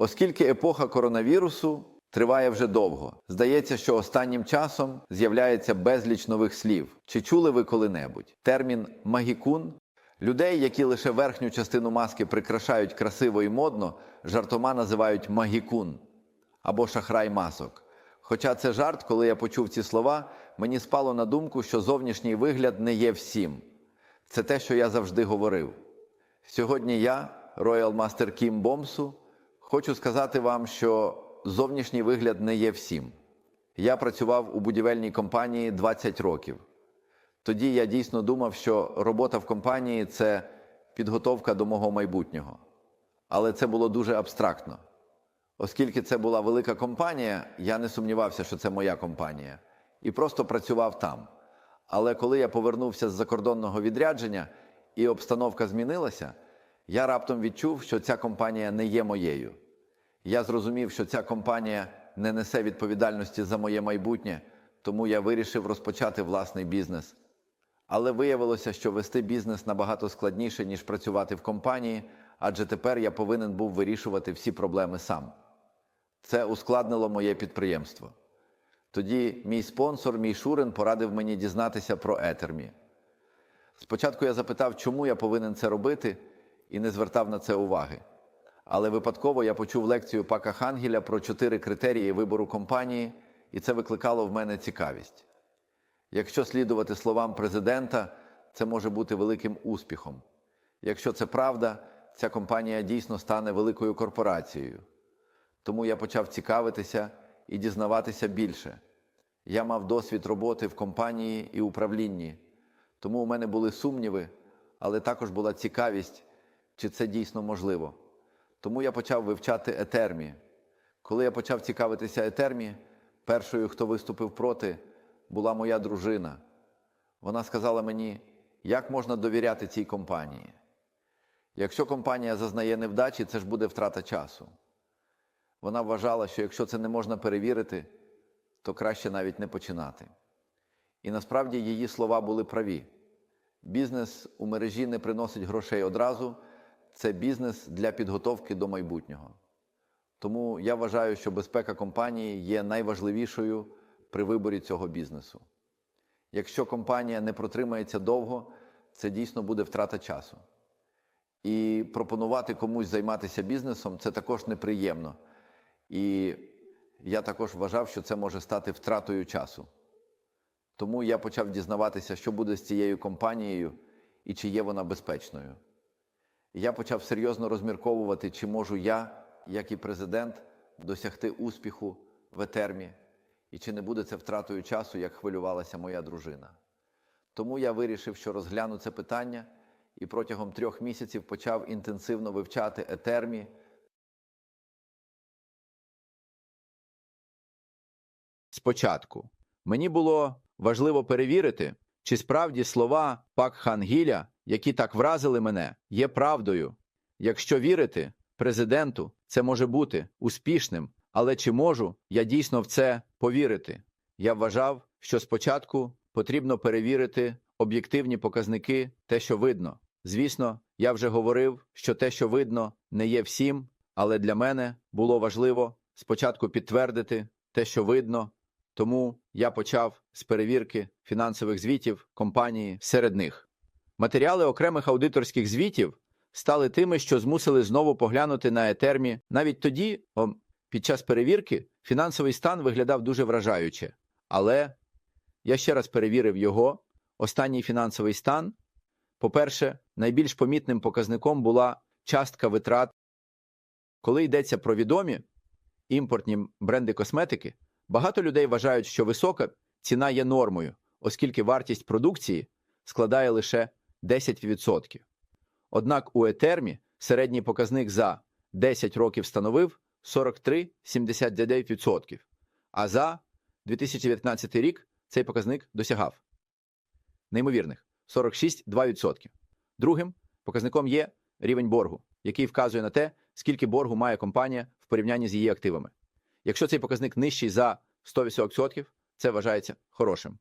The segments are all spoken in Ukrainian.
Оскільки епоха коронавірусу триває вже довго, здається, що останнім часом з'являється безліч нових слів. Чи чули ви коли-небудь термін магікун? Людей, які лише верхню частину маски прикрашають красиво і модно, жартома називають магікун або шахрай масок. Хоча це жарт, коли я почув ці слова, мені спало на думку, що зовнішній вигляд не є всім. Це те, що я завжди говорив. Сьогодні я, Royal Master Кім Бомсу, хочу сказати вам, що зовнішній вигляд не є всім. Я працював у будівельній компанії 20 років. Тоді я дійсно думав, що робота в компанії це підготовка до мого майбутнього. Але це було дуже абстрактно. Оскільки це була велика компанія, я не сумнівався, що це моя компанія, і просто працював там. Але коли я повернувся з закордонного відрядження і обстановка змінилася, я раптом відчув, що ця компанія не є моєю. Я зрозумів, що ця компанія не несе відповідальності за моє майбутнє, тому я вирішив розпочати власний бізнес. Але виявилося, що вести бізнес набагато складніше, ніж працювати в компанії, адже тепер я повинен був вирішувати всі проблеми сам. Це ускладнило моє підприємство. Тоді мій спонсор, мій Шурин, порадив мені дізнатися про етермі. Спочатку я запитав, чому я повинен це робити, і не звертав на це уваги. Але випадково я почув лекцію Пака Хангеля про чотири критерії вибору компанії, і це викликало в мене цікавість. Якщо слідувати словам президента, це може бути великим успіхом. Якщо це правда, ця компанія дійсно стане великою корпорацією. Тому я почав цікавитися і дізнаватися більше. Я мав досвід роботи в компанії і управлінні, тому у мене були сумніви, але також була цікавість, чи це дійсно можливо. Тому я почав вивчати етермі. Коли я почав цікавитися етермі, першою, хто виступив проти, була моя дружина. Вона сказала мені, як можна довіряти цій компанії. Якщо компанія зазнає невдачі, це ж буде втрата часу. Вона вважала, що якщо це не можна перевірити, то краще навіть не починати. І насправді її слова були праві. Бізнес у мережі не приносить грошей одразу, це бізнес для підготовки до майбутнього. Тому я вважаю, що безпека компанії є найважливішою при виборі цього бізнесу. Якщо компанія не протримається довго, це дійсно буде втрата часу. І пропонувати комусь займатися бізнесом це також неприємно. І я також вважав, що це може стати втратою часу. Тому я почав дізнаватися, що буде з цією компанією і чи є вона безпечною. Я почав серйозно розмірковувати, чи можу я, як і президент, досягти успіху в етермі, і чи не буде це втратою часу, як хвилювалася моя дружина. Тому я вирішив, що розгляну це питання і протягом трьох місяців почав інтенсивно вивчати етермі. Спочатку мені було важливо перевірити, чи справді слова Пак Хангіля, які так вразили мене, є правдою. Якщо вірити президенту, це може бути успішним, але чи можу я дійсно в це повірити? Я вважав, що спочатку потрібно перевірити об'єктивні показники, те, що видно. Звісно, я вже говорив, що те, що видно, не є всім, але для мене було важливо спочатку підтвердити те, що видно, тому я почав з перевірки фінансових звітів компанії серед них. Матеріали окремих аудиторських звітів стали тими, що змусили знову поглянути на етермі. Навіть тоді, о, під час перевірки, фінансовий стан виглядав дуже вражаюче. Але я ще раз перевірив його. Останній фінансовий стан. По-перше, найбільш помітним показником була частка витрат. Коли йдеться про відомі імпортні бренди косметики, багато людей вважають, що висока ціна є нормою, оскільки вартість продукції складає лише 10%. Однак у етермі середній показник за 10 років становив 43,79%, а за 2019 рік цей показник досягав неймовірних 46,2%. Другим показником є рівень боргу, який вказує на те, скільки боргу має компанія в порівнянні з її активами. Якщо цей показник нижчий за 100%, це вважається хорошим.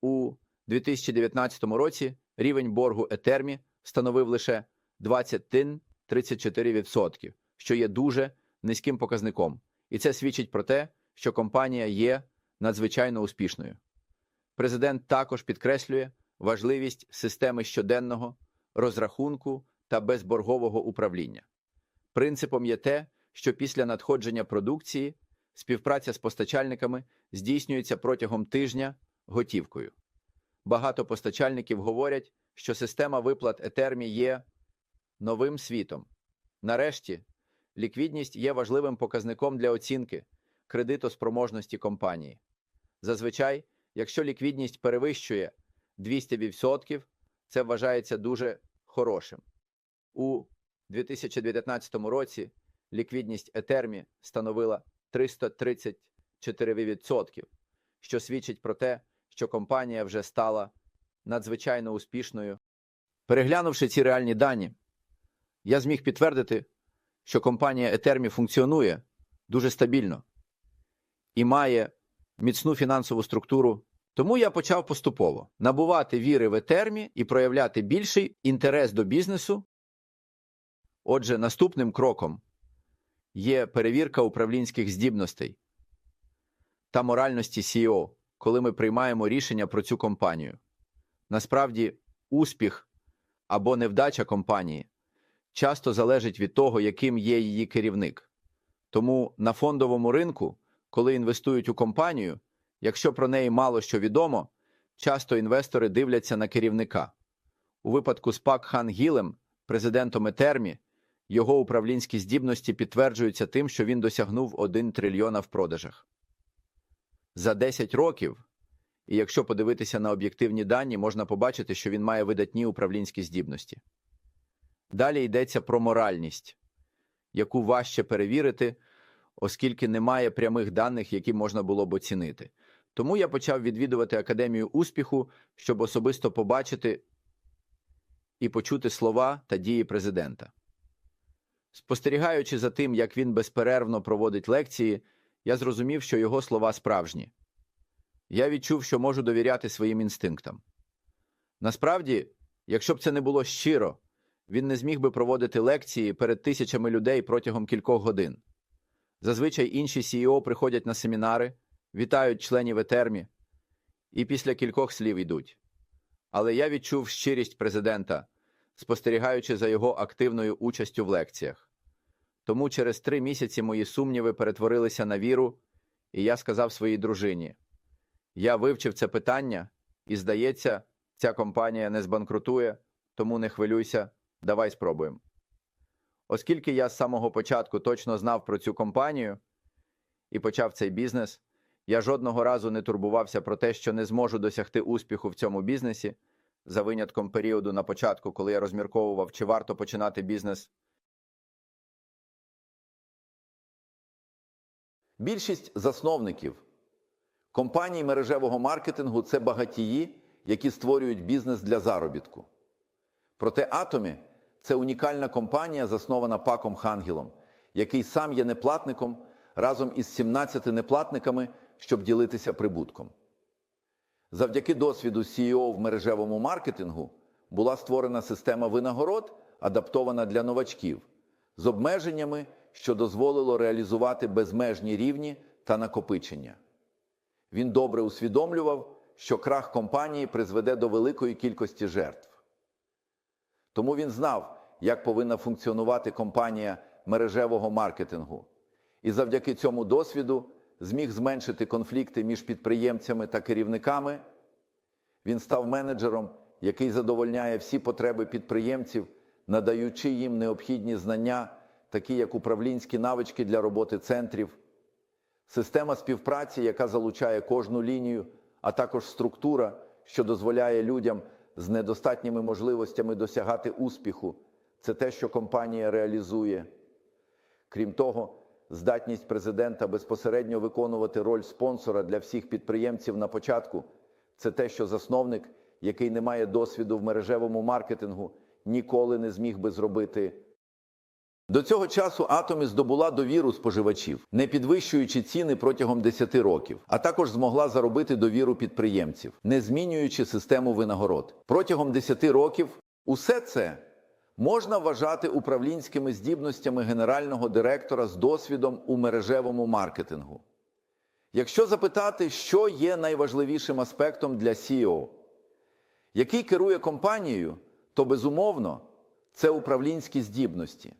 У 2019 році рівень боргу Етермі становив лише 21,34%, що є дуже низьким показником, і це свідчить про те, що компанія є надзвичайно успішною. Президент також підкреслює важливість системи щоденного розрахунку та безборгового управління. Принципом є те, що після надходження продукції співпраця з постачальниками здійснюється протягом тижня готівкою. Багато постачальників говорять, що система виплат Етермі є новим світом. Нарешті, ліквідність є важливим показником для оцінки кредитоспроможності компанії. Зазвичай, якщо ліквідність перевищує 200%, це вважається дуже хорошим. У 2019 році ліквідність Етермі становила 334%, що свідчить про те, що компанія вже стала надзвичайно успішною. Переглянувши ці реальні дані, я зміг підтвердити, що компанія Етермі функціонує дуже стабільно і має міцну фінансову структуру. Тому я почав поступово набувати віри в Етермі і проявляти більший інтерес до бізнесу. Отже, наступним кроком є перевірка управлінських здібностей та моральності CEO, коли ми приймаємо рішення про цю компанію. Насправді, успіх або невдача компанії часто залежить від того, яким є її керівник. Тому на фондовому ринку, коли інвестують у компанію, якщо про неї мало що відомо, часто інвестори дивляться на керівника. У випадку з Пак Хан Гілем, президентом Етермі, його управлінські здібності підтверджуються тим, що він досягнув 1 трильйона в продажах. За 10 років, і якщо подивитися на об'єктивні дані, можна побачити, що він має видатні управлінські здібності. Далі йдеться про моральність, яку важче перевірити, оскільки немає прямих даних, які можна було б оцінити. Тому я почав відвідувати Академію успіху, щоб особисто побачити і почути слова та дії президента. Спостерігаючи за тим, як він безперервно проводить лекції, я зрозумів, що його слова справжні. Я відчув, що можу довіряти своїм інстинктам. Насправді, якщо б це не було щиро, він не зміг би проводити лекції перед тисячами людей протягом кількох годин. Зазвичай інші CEO приходять на семінари, вітають членів етермі і після кількох слів йдуть. Але я відчув щирість президента, спостерігаючи за його активною участю в лекціях. Тому через три місяці мої сумніви перетворилися на віру, і я сказав своїй дружині: я вивчив це питання, і, здається, ця компанія не збанкрутує, тому не хвилюйся, давай спробуємо. Оскільки я з самого початку точно знав про цю компанію і почав цей бізнес, я жодного разу не турбувався про те, що не зможу досягти успіху в цьому бізнесі, за винятком періоду на початку, коли я розмірковував, чи варто починати бізнес. Більшість засновників компаній мережевого маркетингу це багатії, які створюють бізнес для заробітку. Проте Атомі це унікальна компанія, заснована Паком Хангелом, який сам є неплатником разом із 17 неплатниками, щоб ділитися прибутком. Завдяки досвіду CEO в мережевому маркетингу була створена система винагород, адаптована для новачків, з обмеженнями, що дозволило реалізувати безмежні рівні та накопичення. Він добре усвідомлював, що крах компанії призведе до великої кількості жертв. Тому він знав, як повинна функціонувати компанія мережевого маркетингу, і завдяки цьому досвіду зміг зменшити конфлікти між підприємцями та керівниками. Він став менеджером, який задовольняє всі потреби підприємців, надаючи їм необхідні знання, такі як управлінські навички для роботи центрів, система співпраці, яка залучає кожну лінію, а також структура, що дозволяє людям з недостатніми можливостями досягати успіху. Це те, що компанія реалізує. Крім того, здатність президента безпосередньо виконувати роль спонсора для всіх підприємців на початку це те, що засновник, який не має досвіду в мережевому маркетингу, ніколи не зміг би зробити. До цього часу Атомі здобула довіру споживачів, не підвищуючи ціни протягом 10 років, а також змогла заробити довіру підприємців, не змінюючи систему винагород. Протягом 10 років усе це можна вважати управлінськими здібностями генерального директора з досвідом у мережевому маркетингу. Якщо запитати, що є найважливішим аспектом для CEO, який керує компанією, то безумовно це управлінські здібності.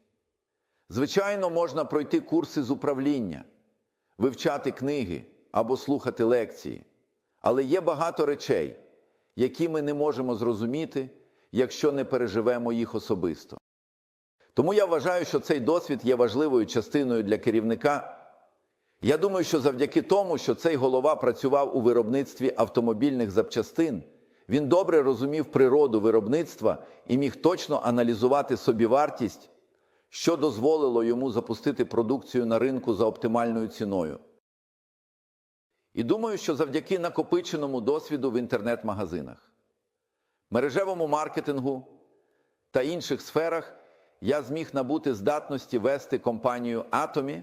Звичайно, можна пройти курси з управління, вивчати книги або слухати лекції, але є багато речей, які ми не можемо зрозуміти, якщо не переживемо їх особисто. Тому я вважаю, що цей досвід є важливою частиною для керівника. Я думаю, що завдяки тому, що цей голова працював у виробництві автомобільних запчастин, він добре розумів природу виробництва і міг точно аналізувати собівартість, що дозволило йому запустити продукцію на ринку за оптимальною ціною. І думаю, що завдяки накопиченому досвіду в інтернет-магазинах, мережевому маркетингу та інших сферах я зміг набути здатності вести компанію Атомі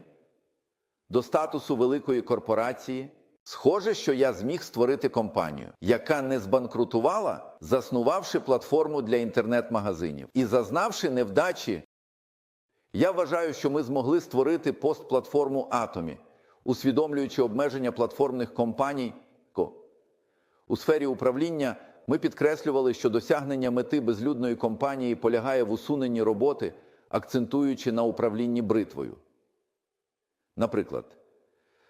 до статусу великої корпорації. Схоже, що я зміг створити компанію, яка не збанкрутувала, заснувавши платформу для інтернет-магазинів і зазнавши невдачі. Я вважаю, що ми змогли створити постплатформу Атомі, усвідомлюючи обмеження платформних компаній. У сфері управління ми підкреслювали, що досягнення мети безлюдної компанії полягає в усуненні роботи, акцентуючи на управлінні бритвою. Наприклад,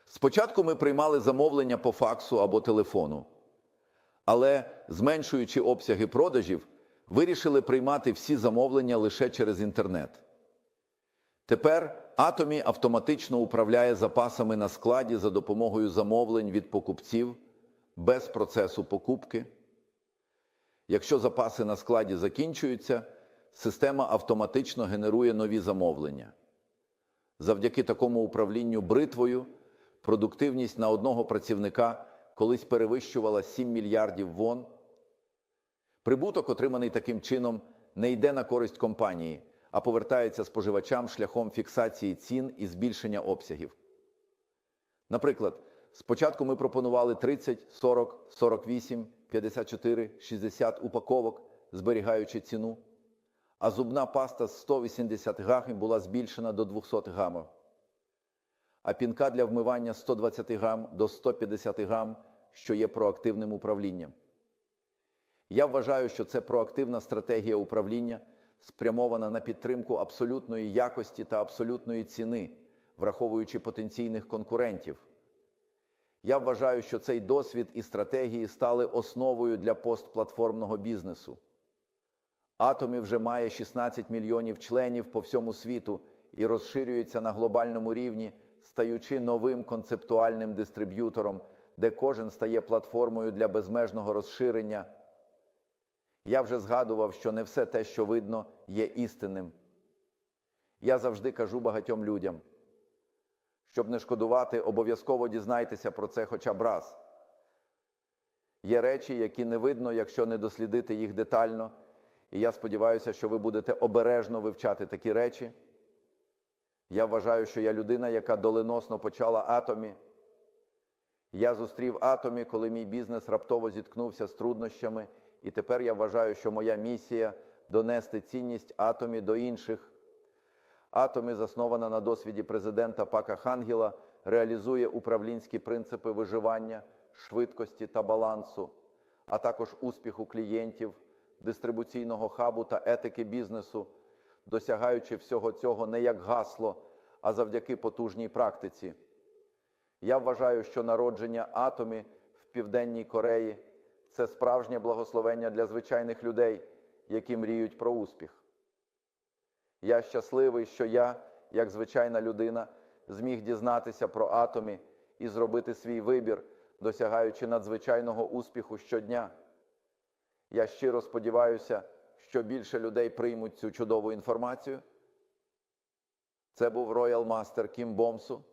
спочатку ми приймали замовлення по факсу або телефону, але, зменшуючи обсяги продажів, вирішили приймати всі замовлення лише через інтернет. Тепер Атомі автоматично управляє запасами на складі за допомогою замовлень від покупців без процесу покупки. Якщо запаси на складі закінчуються, система автоматично генерує нові замовлення. Завдяки такому управлінню бритвою продуктивність на одного працівника колись перевищувала 7 мільярдів вон. Прибуток, отриманий таким чином, не йде на користь компанії, а повертається споживачам шляхом фіксації цін і збільшення обсягів. Наприклад, спочатку ми пропонували 30, 40, 48, 54, 60 упаковок, зберігаючи ціну, а зубна паста з 180 грамів була збільшена до 200 грамів, а пінка для вмивання 120 грам до 150 грам, що є проактивним управлінням. Я вважаю, що це проактивна стратегія управління, спрямована на підтримку абсолютної якості та абсолютної ціни, враховуючи потенційних конкурентів. Я вважаю, що цей досвід і стратегії стали основою для постплатформного бізнесу. Атомі вже має 16 мільйонів членів по всьому світу і розширюється на глобальному рівні, стаючи новим концептуальним дистриб'ютором, де кожен стає платформою для безмежного розширення. Я вже згадував, що не все те, що видно, є істинним. Я завжди кажу багатьом людям, щоб не шкодувати, обов'язково дізнайтеся про це хоча б раз. Є речі, які не видно, якщо не дослідити їх детально. І я сподіваюся, що ви будете обережно вивчати такі речі. Я вважаю, що я людина, яка доленосно почала атомі. Я зустрів атомі, коли мій бізнес раптово зіткнувся з труднощами, і тепер я вважаю, що моя місія донести цінність атомі до інших. Атомі, заснована на досвіді президента Пака Хангіла, реалізує управлінські принципи виживання, швидкості та балансу, а також успіху клієнтів, дистрибуційного хабу та етики бізнесу, досягаючи всього цього не як гасло, а завдяки потужній практиці. Я вважаю, що народження атомі в Південній Кореї це справжнє благословення для звичайних людей, які мріють про успіх. Я щасливий, що я, як звичайна людина, зміг дізнатися про атомі і зробити свій вибір, досягаючи надзвичайного успіху щодня. Я щиро сподіваюся, що більше людей приймуть цю чудову інформацію. Це був Royal Master Кім Бомсу.